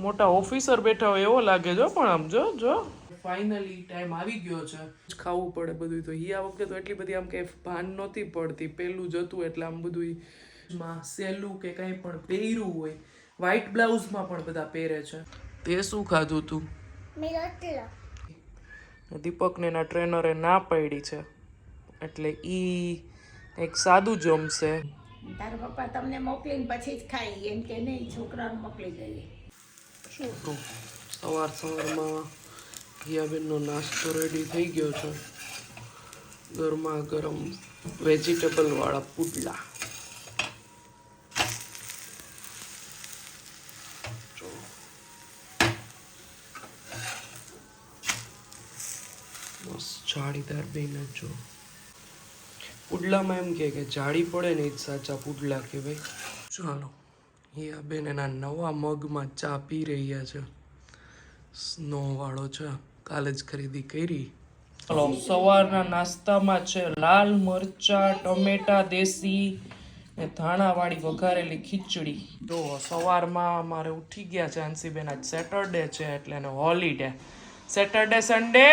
મોટા ઓફિસર બેઠા હોય એવો લાગે જો પણ આમ જો જો. ફાઇનલી ટાઈમ આવી ગયો છે. ખાવું પડે બધું તો ઈ આ વખતે તો એટલી બધી આમ કે ભાન નહોતી પડતી. પેલું જતું એટલે આમ બધું માં સહેલું કે કંઈ પણ પહેર્યું હોય. વ્હાઈટ બ્લાઉઝમાં પણ બધા પહેરે છે. તે શું ખાધું તું? દીપકને એના ટ્રેનરે ના પાડી છે. એટલે ઈ કંઈક સાદું જમશે. તારા પપ્પા તમને મોકલીને પછી જ ખાઈ. એમ કે નહીં છોકરાને મોકલી દઈએ. તો સવાર સવારમાં ઘિયાબેનનો નાસ્તો રેડી થઈ ગયો છે. ગરમા ગરમ વેજીટેબલ વાળા પુડલા જાળીદાર બેને જો પુડલામાં એમ કે જાળી પડે ને એ જ સાચા પુડલા કહેવાય. ચાલો. હિયા બેન એના નવા મગમાં ચા પી રહ્યા છે. સ્નો વાળો છે કાલે જ ખરીદી કરી. ચાલો સવારના નાસ્તામાં છે લાલ મરચા ટમેટા દેશી ને ધાણાવાળી વઘારેલી ખીચડી. જો સવારમાં અમારે ઉઠી ગયા છે હંસીબેન. આજ સેટરડે છે એટલે એને હોલીડે સેટરડે સન્ડે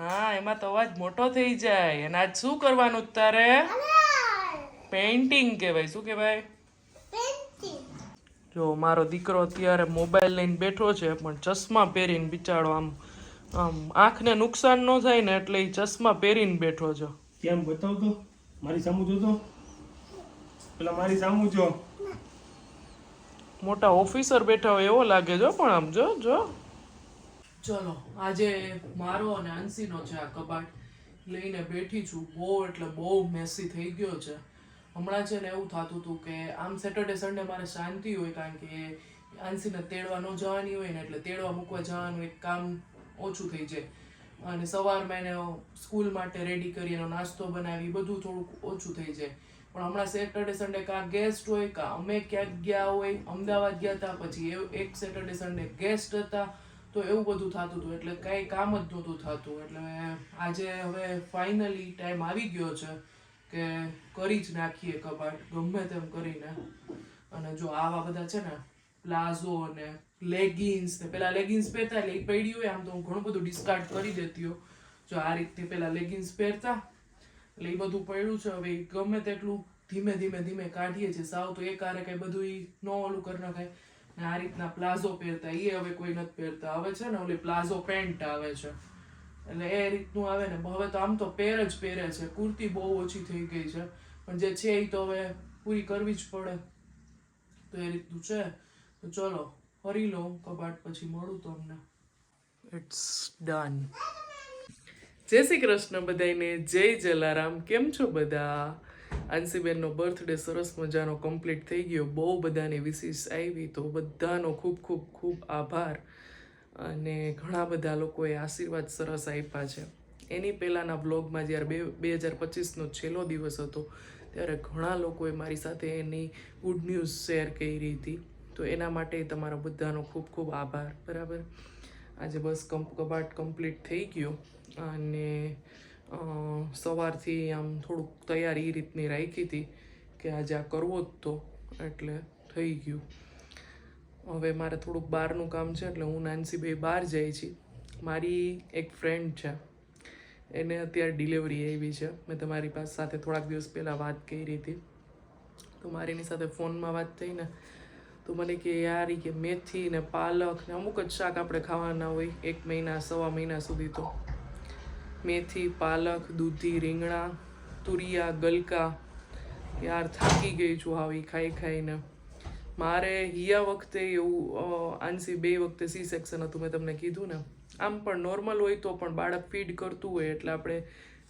હા એમાં તો અવાજ મોટો થઈ જાય. એના આજ શું કરવાનું તારે? પેઇન્ટિંગ કહેવાય. શું કહેવાય? જો મારો દીકરો અત્યારે મોબાઈલ લઈને બેઠો છે પણ ચશ્મા પહેરીને બિચારો આમ આમ આંખને નુકસાન ન થાય ને એટલે એ ચશ્મા પહેરીને બેઠો છે. કેમ બતાવ તો? મારી સામું જોતો પેલા મારી સામું જો. મોટા ઓફિસર બેઠા હોય એવો લાગે જો પણ આમ જો જો. ચલો આજે મારો અને આંસીનો છે આ કબાટ લઈને બેઠી છું. બહુ એટલે બહુ મેસી થઈ ગયો છે. હમણાં છે ને એવું થતું હતું કે આમ સેટરડે સન્ડે મારે શાંતિ હોય કારણ કે આંસીને તેડવા ન જવાની હોય ને એટલે તેડવા મૂકવા જવાનું એક કામ ઓછું થઈ જાય. અને સવારમાં એને સ્કૂલ માટે રેડી કરી એનો નાસ્તો બનાવી બધું થોડુંક ઓછું થઈ જાય. પણ હમણાં સેટરડે સન્ડે કાં ગેસ્ટ હોય, કાં અમે ક્યાંક ગયા હોય, અમદાવાદ ગયા હતા, પછી એક સેટરડે સન્ડે ગેસ્ટ હતા, તો એવું બધું થતું હતું. એટલે કંઈ કામ જ નહોતું થતું. એટલે આજે હવે ફાઇનલી ટાઈમ આવી ગયો છે. કે કરી જ નાખીએ કબાટ, ગમે તેમ કરીને. અને જો આવા બધા છે ને, પ્લાઝો અને લેગિન્સ, ને પેલા લેગિન્સ પહેરતા એટલે એ પડી હોય, આમ તો હું ઘણું બધું ડિસ્કાર્ડ કરી દેતી જો આ રીતથી પેલા લેગિન્સ પહેરતા, એટલે એ બધું પડ્યું છે. હવે ગમે તેટલું ધીમે ધીમે ધીમે કાઢીએ છીએ. સાવ તો એક આરે કઈ બધું એ ન ઓલું કરી નાખાય. ને આ રીતના પ્લાઝો પહેરતા એ હવે કોઈ નથી પહેરતા. હવે છે ને ઓલી પ્લાઝો પેન્ટ આવે છે. એટલે એ રીતનું આવે ને, હવે તો આમ તો પેર જ પહેરે છે. કુર્તી બહુ ઓછી થઈ ગઈ છે. પણ જે છે એ તો હવે પૂરી કરવી જ પડે. તો એ રીતનું છે. તો ચલો, ફરી લઉં કબાટ પછી મળું તમને. ઇટ્સ ડન જય શ્રી કૃષ્ણ બધાને જય જલારામ. કેમ છો બધા? આંસીબેનનો બર્થડે સરસ મજાનો કમ્પ્લીટ થઈ ગયો. બહુ બધાની વિશિષ આવી તો બધાનો ખૂબ ખૂબ ખૂબ આભાર. અને ઘણા બધા લોકોએ આશીર્વાદ સરસ આપ્યા છે. એની પહેલાંના બ્લોગમાં જ્યારે બે બે હજાર પચીસનો છેલ્લો દિવસ હતો, ત્યારે ઘણા લોકોએ મારી સાથે એની ગુડ ન્યૂઝ શેર કરી હતી. તો એના માટે તમારો બધાનો ખૂબ ખૂબ આભાર. બરાબર? આજે બસ કબાટ કમ્પ્લીટ થઈ ગયો અને સવારથી આમ થોડુંક તૈયારી એ રીતની રાખી હતી કે આજે આ કરવો જ તો, એટલે થઈ ગયું. હવે મારે થોડુંક બહારનું કામ છે એટલે હું નાનસીભાઈ બહાર જાય છે. મારી એક ફ્રેન્ડ છે. એને અત્યારે ડિલિવરી આવી છે. મેં તમારી પાસે સાથે થોડાક દિવસ પહેલાં વાત કરી હતી. તો મારી એની સાથે ફોનમાં વાત થઈ ને તો મને કે, યાર કે મેથી ને પાલક ને અમુક જ શાક આપણે ખાવાના હોય એક મહિના, સવા મહિના સુધી તો. મેથી, પાલક, દૂધી, રીંગણા, તુરિયા, ગલકા. યાર, થાકી ગઈ છું આવી ખાઈ ખાઈને. મારે હિયા વખતે એવું આનસી બે વખતે સી સેક્શન હતું, મેં તમને કીધું ને. આમ પણ નોર્મલ હોય તો પણ બાળક ફીડ કરતું હોય એટલે આપણે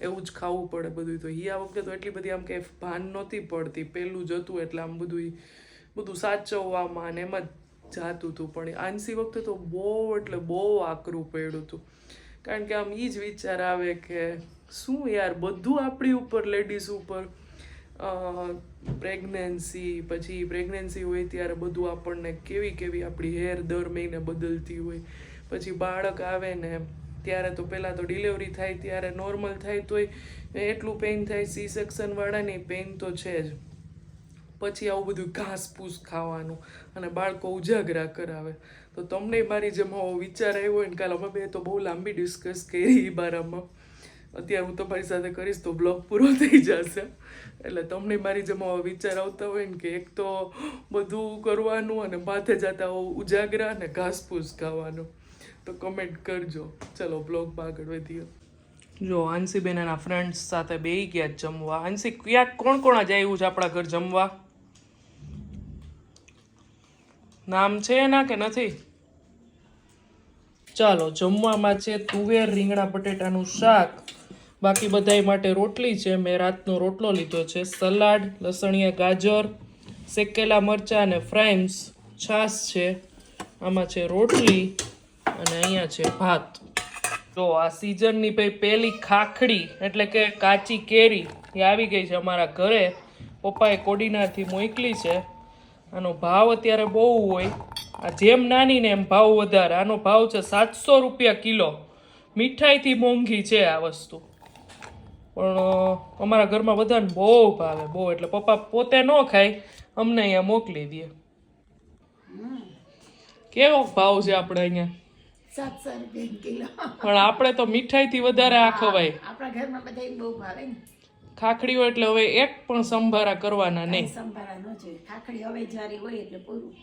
એવું જ ખાવું પડે બધું તો હિયા વખતે તો એટલી બધી આમ કે ભાન નહોતી પડતી, પહેલું જતું એટલે આમ બધું બધું સાચવવામાં ને એમ જ જાતું હતું. પણ આંસી વખતે તો બહુ, એટલે બહુ આકરું પડ્યું હતું. કારણ કે આમ એ જ વિચાર આવે કે શું યાર, બધું આપણી ઉપર, લેડીઝ ઉપર પ્રેગ્નન્સી પછી પ્રેગ્નન્સી હોય ત્યારે બધું આપણને કેવી કેવી આપણી હેર દર મહિને બદલતી હોય. પછી બાળક આવે ને, ત્યારે તો પહેલાં તો ડિલિવરી થાય, ત્યારે નોર્મલ થાય તોય એટલું પેઇન થાય સી સેક્શન વાળાની પેઇન તો છે જ. પછી આવું બધું ઘાસ પૂસ ખાવાનું અને બાળકો ઉજાગરા કરાવે. તો તમને મારી જેમ વિચાર આવ્યો હોય ને કાલે અમે બે તો બહુ લાંબી ડિસ્કસ કરી એ બારામાં. અત્યારે હું તમારી સાથે કરીશ તો બ્લોગ પૂરો થઈ જશે. એટલે તમને મારી જેમ વિચાર આવતા હોય ને કે એક તો બધું કરવાનું અને માથે જતા ઉજાગરા અને ઘાસ પૂસ ખાવાનું. તો કમેન્ટ કરજો. ચલો, બ્લોગમાં આગળ વધીએ. જો આંસીબેન એના ફ્રેન્ડ્સ સાથે બેહી ગયા જમવા. આંસી ક્યાં કોણ કોણ જ આવ્યું છે આપણા ઘર જમવા? નામ છે એના કે નથી? ચાલો, જમવામાં છે તુવેર, રીંગણા, બટેટાનું શાક બાકી બધાય માટે રોટલી છે. મેં રાતનો રોટલો લીધો છે. સલાડ, લસણિયા, ગાજર, શેકેલા મરચાં અને ફ્રાઈમ્સ, છાશ છે. આમાં છે રોટલી અને અહીંયા છે ભાત. જો, આ સિઝનની ભાઈ પહેલી ખાખડી એટલે કે કાચી કેરી એ આવી ગઈ છે અમારા ઘરે. પપ્પાએ કોડીનારથી મોકલી છે. આનો ભાવ અત્યારે બહુ હોય. આ જેમ નાની ને એમ ભાવ વધારે. આનો ભાવ છે સાતસો રૂપિયા કિલો. મીઠાઈથી મોંઘી છે આ વસ્તુ. પણ અમારા ઘરમાં બધાને બહુ ભાવે બહુ. એટલે પપ્પા પોતે ન ખાય અમને અહીંયા મોકલી દે. કેવો ભાવ છે આપણે અહીંયા? સાતસો રૂપિયા કિલો. પણ આપણે તો મીઠાઈથી વધારે આ ખવાય. આપણા ઘરમાં બધા બહુ ભાવે ને. ખાખડીઓ એટલે હવે એક પણ સંભારા કરવાના નહીં. સંભારા ન જોઈએ. ખાખડી હવે જારી હોય એટલે પૂરું.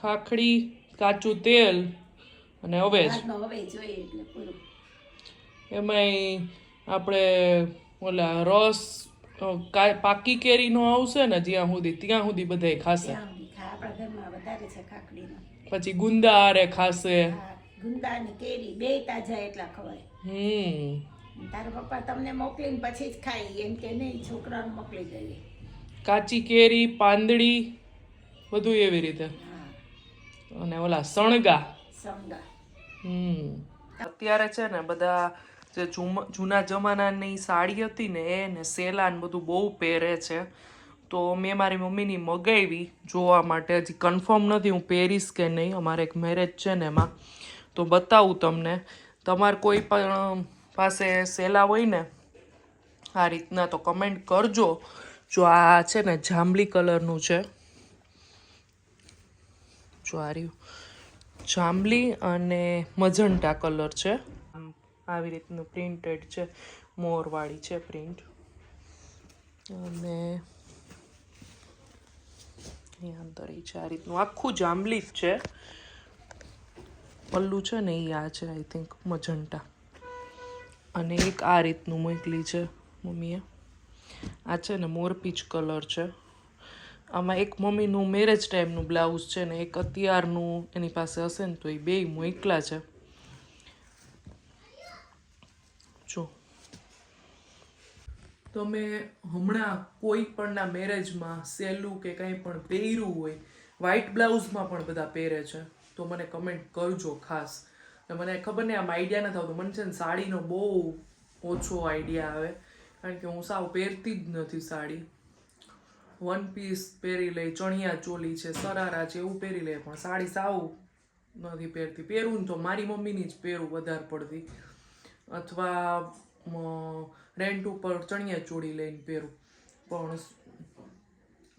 ખાખડી કાચું તેલ અને હવે જ હવે જોઈએ એટલે પૂરું. એમાંય આપણે ઓલા રસ પાકી કેરીનો આવશે ને જ્યાં સુધી ત્યાં સુધી બધાય ખાશે. પછી ગુંદા આરે ખાશે. ગુંદા ને કેરી બે તાજા એટલા ખવાય. હમ. તારા પપ્પા તમને મોકલીને પછી જ ખાઈ એમ કે નહીં છોકરાને મોકલી દઈએ. કાચી કેરી પાંદડી બધું એવી રીતે. અને ઓલા સણગા સમગા હમ. અત્યારે છે ને બધા જે જૂના જમાનાની સાડી હતી ને એને સેલાન બધું બહુ પહેરે છે. તો મેં મારી મમ્મીની મગાવી જોવા માટે. હજી કન્ફર્મ નથી હું પહેરીશ કે નહીં. અમારે એક મેરેજ છે ને એમાં. તો બતાવું તમને. તમારે કોઈ પણ પાસે સેલા હોય ને, આ રીતના તો કમેન્ટ કરજો. જો આ છે ને જાંબલી કલરનું છે. જો આ રહ્યું. જાંબલી અને મજંટા કલર છે. આવી રીતનું પ્રિન્ટેડ છે, મોરવાળી છે પ્રિન્ટ અને અહીંયા અંદર એ છે આ રીતનું. આખું જાંબલીફ છે. પલ્લું છે ને એ આ છે આઈ થિંક મજંટા. અને એક આ રીતનું મોકલી છે મમ્મીએ. આ છે ને મોરપીચ કલર છે. આમાં એક મમ્મીનું મેરેજ ટાઈમનું બ્લાઉઝ છે ને એક અત્યારનું એની પાસે હશે ને તો એ બેય મોકલા છે જો તમે હમણાં કોઈ પણના મેરેજમાં સેલું કે કંઈ પણ પહેર્યું હોય વ્હાઇટ બ્લાઉઝમાં પણ બધા પહેરે છે. તો મને કમેન્ટ કરજો ખાસ. મને ખબર નહીં, આમ આઈડિયા નથી આવતો મને છે ને સાડીનો બહુ ઓછો આઈડિયા આવે. કારણ કે હું સાવ પહેરતી જ નથી સાડી. વન પીસ પહેરી લે, ચણિયા ચોલી છે, સરારા છે, એવું પહેરી લે, પણ સાડી સાવ નથી પહેરતી. પહેરું તો મારી મમ્મીની જ પહેરું વધારે પડતી. અથવા રેન્ટ ઉપર ચણિયા ચોળી લઈને પહેરું. પણ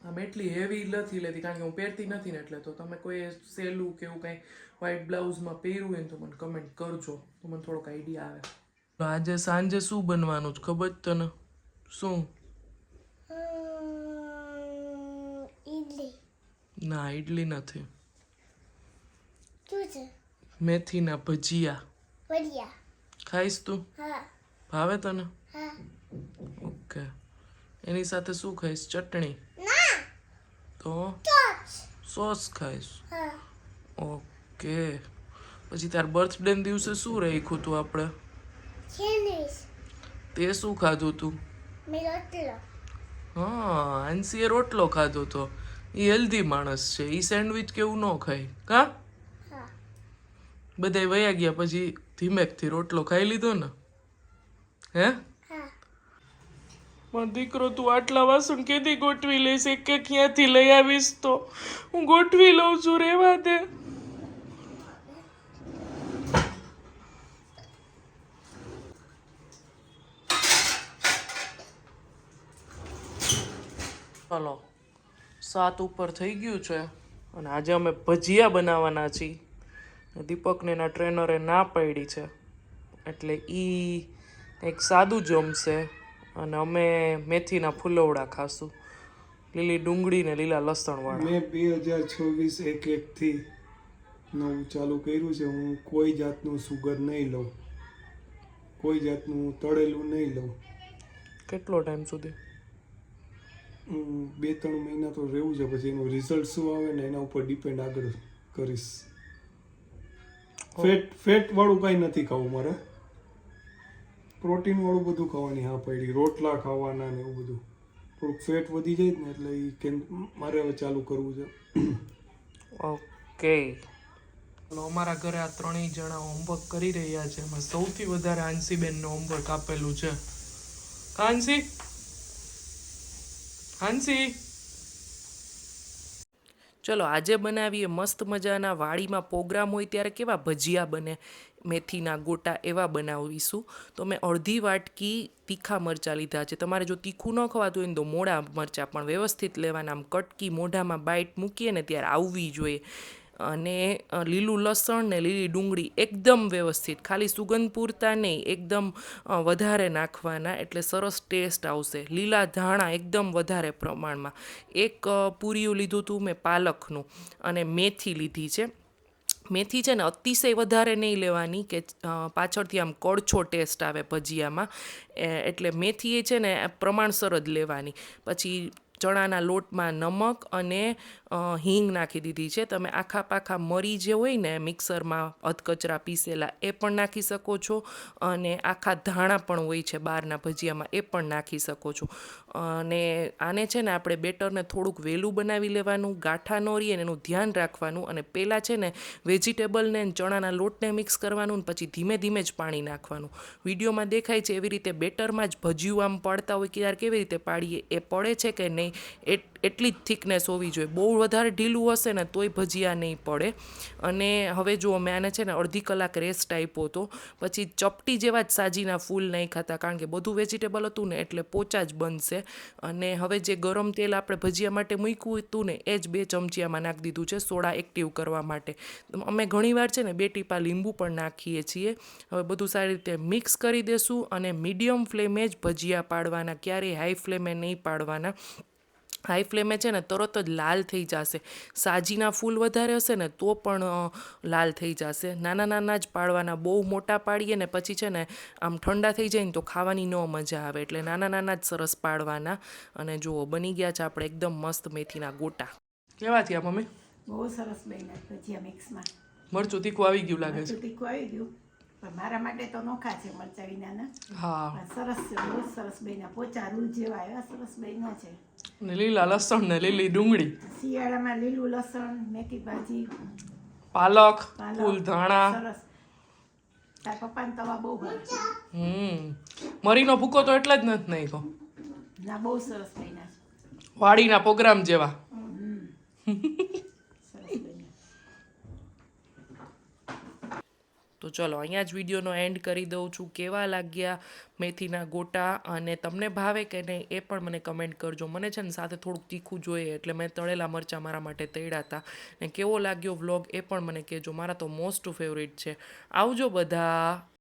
આમ એટલી હેવી નથી લેતી કારણ કે હું પહેરતી નથી ને એટલે તો તમે કોઈ સેલું કે એવું કંઈ વ્હાઇટ બ્લાઉઝમાં પહેરવું હોય ને તો મને કમેન્ટ કરજો. તો મને થોડોક આઈડિયા આવે. આજે સાંજે શું બનવાનું છે? ખબર જ તને? શું? ના ઇડલી નથી. મેથીના ભજીયા. ખાઈશ તું? હા. ભાવે તને? ઓકે. એની સાથે શું ખાઈશ? ચટણી? તો? સોસ ખાઈશ. ઓકે. પછી તાર બર્થડે દિવસે શું રાખ્યું તું આપણે? તે શું ખાધું તું? હા આંસીએ રોટલો ખાધો તો. એ હેલ્ધી માણસ છે. એ સેન્ડવિચ કેવું ન ખાય. કા હા. બધાય વયા ગયા પછી ધીમેકથી રોટલો ખાઈ લીધો ને? હે? પણ દીકરો તું આટલા વાસણ કેદી ગોઠવી લઈશ એક એક ક્યાંથી લઈ આવીશ તો? હું ગોઠવી લઉં છું રેવા દે. ચલો સાત ઉપર થઈ ગયું છે અને આજે અમે ભજીયા બનાવવાના છીએ. દીપકને એના ટ્રેનરે ના પાડી છે. એટલે ઈ કંઈક સાદું જમશે અને અમે મેથીના ફુલવડા ખાશું. લીલી ડુંગળી ને લીલા લસણવાળા. મેં બે હજાર છવ્વીસ એક એકથી નવું ચાલુ કર્યું છે. હું કોઈ જાતનું સુગર નહીં લઉં. કોઈ જાતનું તળેલું નહીં લઉં. કેટલો ટાઈમ સુધી? બે ત્રણ મહિના તો રહેવું છે. પછી એનું રિઝલ્ટ શું આવે ને એના ઉપર ડિપેન્ડ આગળ કરીશ. ફેટ ફેટ વાળું કાંઈ નથી ખાવું મારે. પ્રોટીન વાળું બધું ખાવાની, હા, પડી. રોટલા ખાવાના ને એવું બધું. થોડુંક ફેટ વધી જાય ને એટલે એ કેમ, મારે હવે ચાલુ કરવું છે. ઓકે. અમારા ઘરે આ ત્રણેય જણા હોમવર્ક કરી રહ્યા છે. એમાં સૌથી વધારે હાંસીબેનનું હોમવર્ક આપેલું છે. હાંસી હાંસી ચલો, આજે બનાવીએ મસ્ત મજાના વાડીમાં પ્રોગ્રામ હોય ત્યારે કેવા ભજીયા બને, મેથીના ગોટા એવા બનાવીશું. તો મેં અડધી વાટકી તીખા મરચાં લીધા છે. તમારે જો તીખું ન ખવાતું હોય ને તો મોડા મરચાં પણ વ્યવસ્થિત લેવાના. આમ કટકી મોઢામાં બાઇટ મૂકીએ ને ત્યારે આવવી જોઈએ. અને લીલું લસણ ને લીલી ડુંગળી એકદમ વ્યવસ્થિત. ખાલી સુગંધ પૂરતા નહીં, એકદમ વધારે નાખવાના. એટલે સરસ ટેસ્ટ આવશે. લીલા ધાણા એકદમ વધારે પ્રમાણમાં. એક પૂરીયું લીધું હતું મેં પાલકનું અને મેથી લીધી છે. મેથી છે ને અતિશય વધારે નહીં લેવાની કે પાછળથી આમ કડછો ટેસ્ટ આવે ભજીયામાં. એટલે મેથી એ છે ને પ્રમાણસર જ લેવાની. પછી ચણાના લોટમાં નમક અને હિંગ નાખી દીધી છે. તમે આખા પાખા મરી જે હોય ને, મિક્સરમાં અધકચરા પીસેલા એ પણ નાખી શકો છો અને આખા ધાણા પણ હોય છે બહારના ભજીયામાં એ પણ નાખી શકો છો. અને આને છે ને આપણે બેટરને થોડુંક વહેલું બનાવી લેવાનું, ગાંઠા ન રહીએ એનું ધ્યાન રાખવાનું અને પહેલાં છે ને વેજીટેબલને ચણાના લોટને મિક્સ કરવાનું પછી ધીમે ધીમે જ પાણી નાખવાનું. વિડીયોમાં દેખાય છે એવી રીતે બેટરમાં જ ભજીયું આમ પડતા હોય ક્યારે કેવી રીતે પાડીએ, એ પડે છે કે નહીં? એટ, એટલી જ થિકનેસ હોવી જોઈએ. બહુ વધારે ઢીલું હશે ને તોય ભજીયા નહીં પડે. અને હવે જુઓ મેં આને છે ને અડધી કલાક રેસ્ટ આપ્યો હતો પછી ચપટી જેવા જ સાજીના ફૂલ નહીં ખાતા, કારણ કે બધું વેજીટેબલ હતું ને એટલે પોચા જ બનશે. અને હવે જે ગરમ તેલ આપણે ભજીયા માટે મૂક્યું હતું ને, એ જ બે ચમચીયામાં નાખી દીધું છે સોડા એક્ટિવ કરવા માટે. અમે ઘણીવાર છે ને બે ટીપા લીંબુ પણ નાખીએ છીએ. હવે બધું સારી રીતે મિક્સ કરી દેશું અને મીડિયમ ફ્લેમે જ ભજીયા પાડવાના, ક્યારેય હાઈ ફ્લેમે નહીં પાડવાના. હાઈ ફ્લેમે છે ને તરત જ લાલ થઈ જશે. સાજીના ફૂલ વધારે હશે ને તો પણ લાલ થઈ જશે. નાના નાના જ પાડવાના બહુ મોટા પાડીએ ને પછી છે ને આમ ઠંડા થઈ જાય ને તો ખાવાની ન મજા આવે. એટલે નાના નાના જ સરસ પાડવાના. અને જુઓ બની ગયા છે આપણે એકદમ મસ્ત મેથીના ગોટા. કેવા થયા મમ્મી? બહુ સરસ બન્યા ભજીયા મિક્સમાં. મરચું તીખું આવી ગયું લાગે છે. તીખું આવી ગયું. મારા માટે તો નોખા છે મરચા વિનાના. હા. સરસ છે બહુ સરસ બન્યા. પોચા રૂલ જેવા એવા સરસ બન્યા છે. ને લીલા લસણ ને લીલી ડુંગળી. શિયાળામાં લીલું લસણ મેથી ભાજી. પાલક ફૂલ ધાણા. પપ્પાને તવા બહુ હમ. મરીનો ભૂકો તો એટલા જ નથી નાખ્યો. ના બહુ સરસ વાડીના પ્રોગ્રામ જેવા સરસ બન્યા તો ચલો, અહીંયા જ વિડીયોનો એન્ડ કરી દઉં છું. કેવા લાગ્યા મેથીના ગોટા? અને તમને ભાવે કે નહીં એ પણ મને કમેન્ટ કરજો. મને છે ને સાથે થોડુંક તીખું જોઈએ, એટલે મેં તળેલા મરચાં મારા માટે તળ્યા હતા. ને કેવો લાગ્યો વ્લોગ એ પણ મને કહેજો. મારા તો મોસ્ટ ફેવરિટ છે. આવજો બધા.